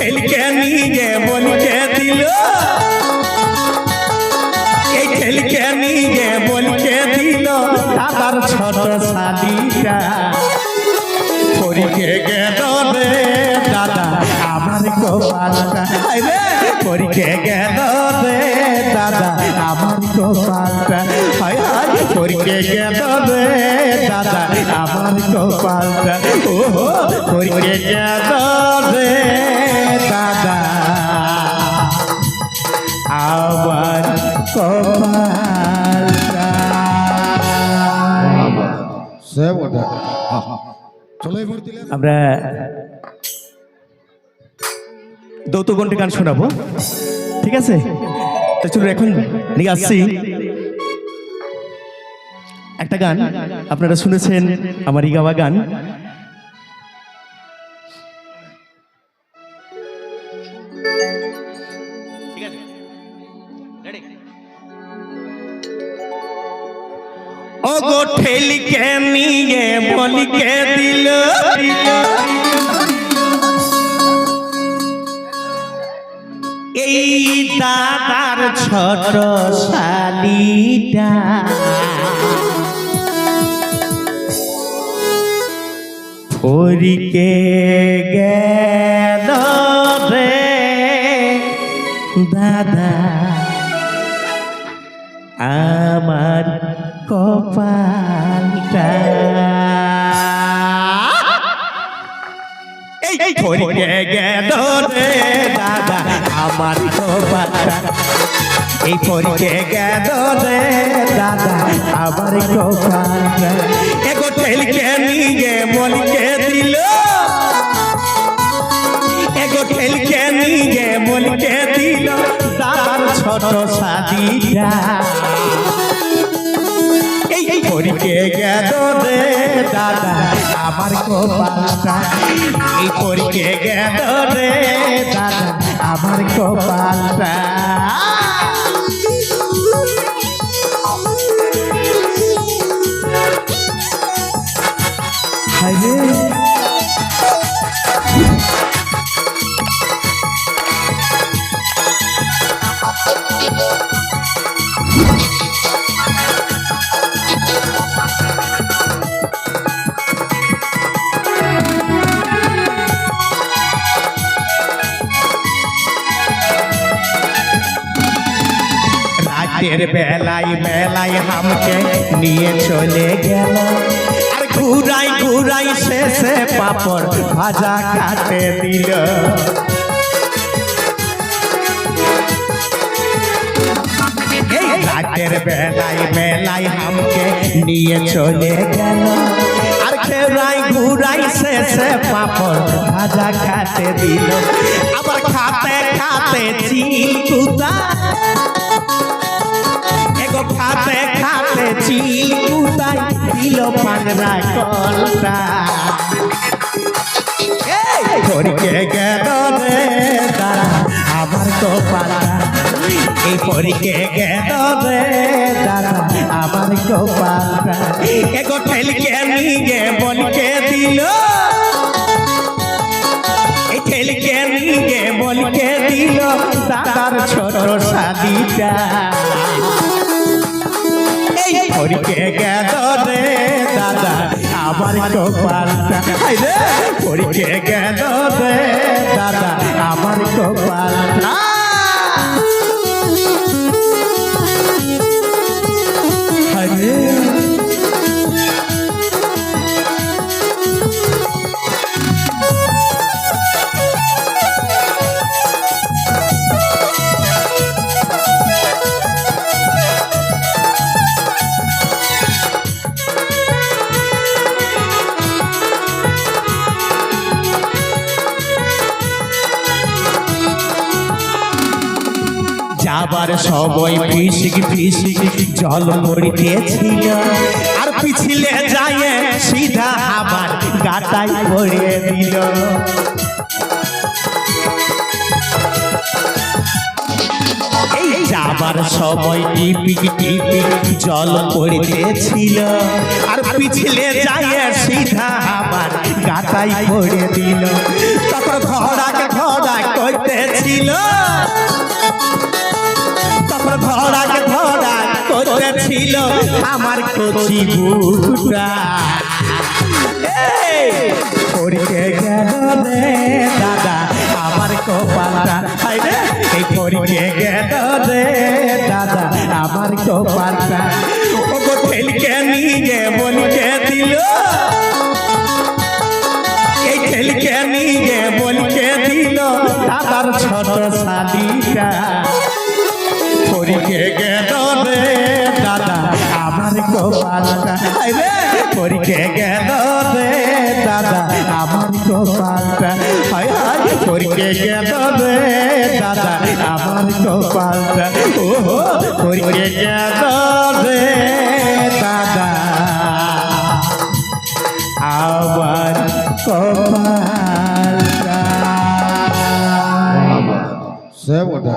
ঠেলকে নিয়ে বলকে দিল। এই ঠেলকে নিয়ে বলকে দিল। দাদার ছোট শাদিটা পরীকে গেল রে দাদা আমার গোপালটা আই পরীকে গেল পরীকে গেল রে দাদা? আমার গোপালটা ও পরীকে গেল রে দাদা? আমার দিলে আমরা দৌতগণটি গান শোনাবো। ঠিক আছে? তো চলুন এখন নিয়ে আসছি একটা গান আপনারা শুনেছেন আমার ই গাওয়া গান। ও গো ঠেলিকে নিয়ে বলিকে দিল। এই দাদার ছোট শালিটা ফরিকে গেল রে দাদা। আমার কপালটা। এই ফরিকে গেল রে দাদা আমার কপালটা। এই পরীকে গেল রে দাদা আমার কপালটা। এগো ঠেলকে নিয়ে শাদিটা এই। পরীকে গেল রে দাদা, আমার কপালটা। এই পরীকে গেল রে দাদা, আমার কপালটা। রাতের বেলায় বেলায় হামকে নিয়ে চলে গেল। আর ঘুরাই ঘুরাই শেষে পাপড় ভাজা কাটে দিল। রাতের বেলায় বেলায় হামকে নিয়ে চলে গেল। আর ঘুরাই ঘুরাই শেষে পাপড় ভাজা কাটে দিল। আবার খাতে খাতে এগো খাতে খাতে চিল কুতাই দিল পাংরা কলটা পরীকে গেল রে দাদা আমার কপালা। এই পরীকে গেল রে দাদা আমার কপালটা এগো ঠেলকে নিয়ে বলকে দিল? ঠেলকে নিয়ে বলকে দিল? দাদার ছোট এই পরীকে গেল রে দাদা আমার কপালটা। রে পরীকে গেল রে দাদা আমার কপালটা। যাবার সবই ফিসিক ফিসিক জল পড়িতেছিল। আর পিছলে যায় সিধা আবার গাটাই পড়ে দিল। যাবার সময় টিপিক টিপিক জল পড়িতেছিল। আর পিছলে যায় সিধা আবার গাটাই পড়ে দিল। তখন ঘোড়াকে ঘোড়া ফুটেছিল আমার কচি বুকটা পরীকে গেল রে দাদা আমার কপালটা। এই পরীকে গেল রে দাদা আমার কপালটা। ওগো ঠেলকে নিয়ে বলকে দিল। এই ঠেলকে নিয়ে বলকে দিল দাদার ছোট শালিকা কপালটা হাই রে পরীকে গেল রে দাদা আমার কপালটা হাই হাই পরীকে গেল রে দাদা আমার কপালটা ও পরীকে গেল রে দাদা। আমার কপালটা সে বটে।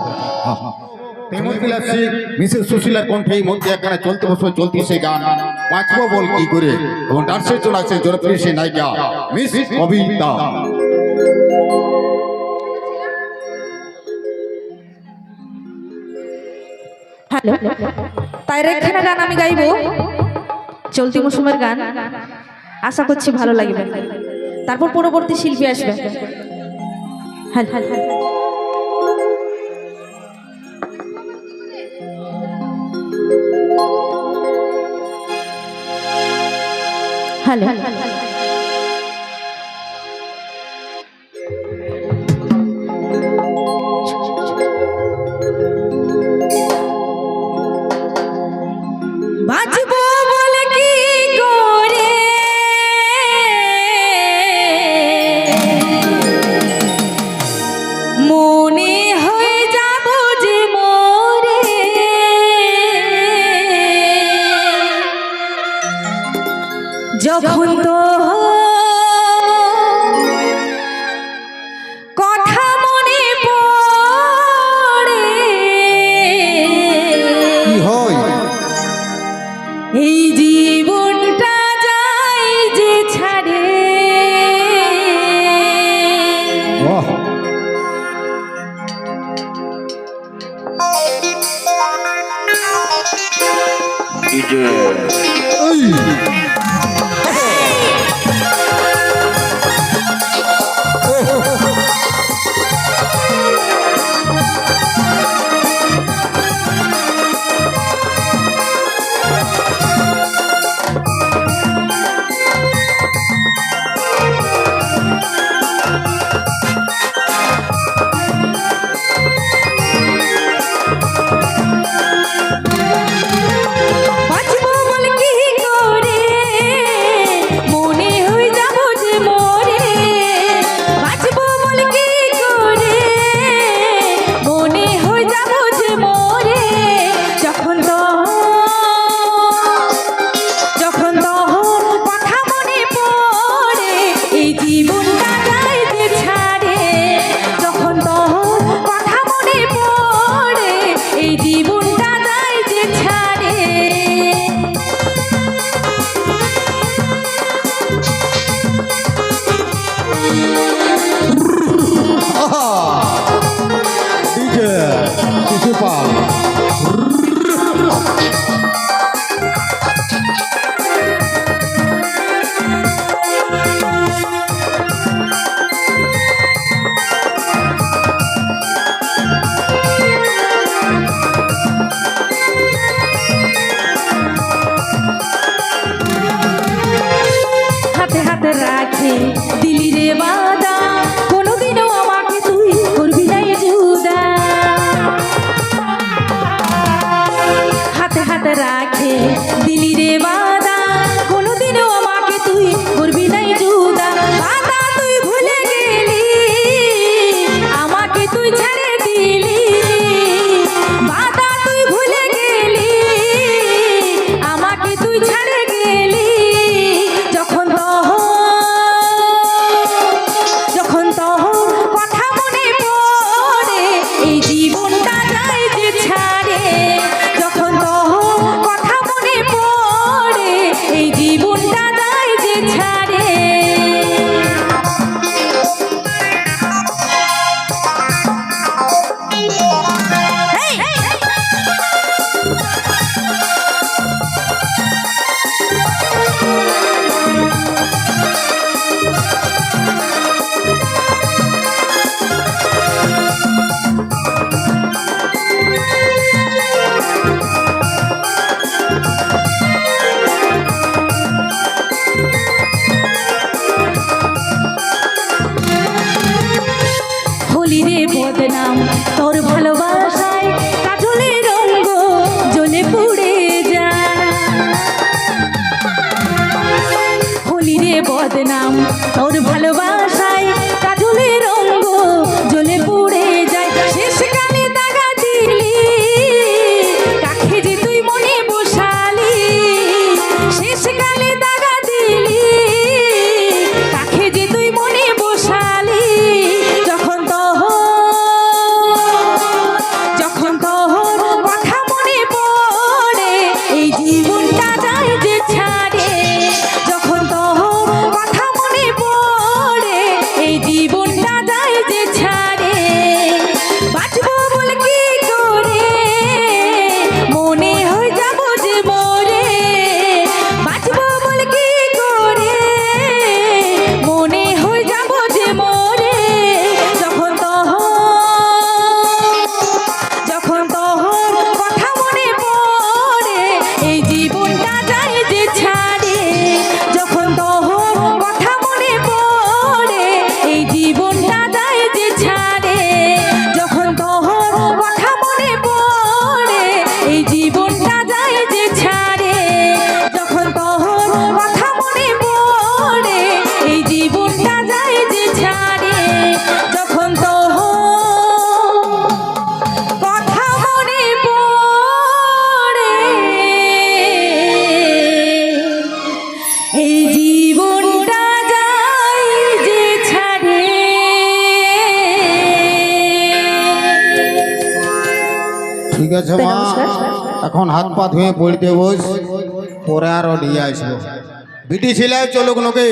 তেমন সিং মিসেস সুশীলার কণ্ঠে এই মধ্যে এখানে চলতে বসে চলতি সেই গান। পাঁচবো বল কি করে? এবং ডান্সের জন্য আছে জনপ্রিয় সেই নায়িকা, মিস কবিতা। হ্যালো, তাই রেখানা গান আমি গাইবো? চলতি মৌসুমের গান। আশা করছি ভালো লাগবে। তারপর পরবর্তী শিল্পী আসবে। হ্যাঁ হ্যাঁ হ্যাঁ হ্যালো এই like this. করি রে বদনাম। তোর ভালোবাসায় এখন হাত পা ধুয়ে পড়তে বস। পরে আর নিয়ে আসব বিটি ছিলায় চলুক নকে?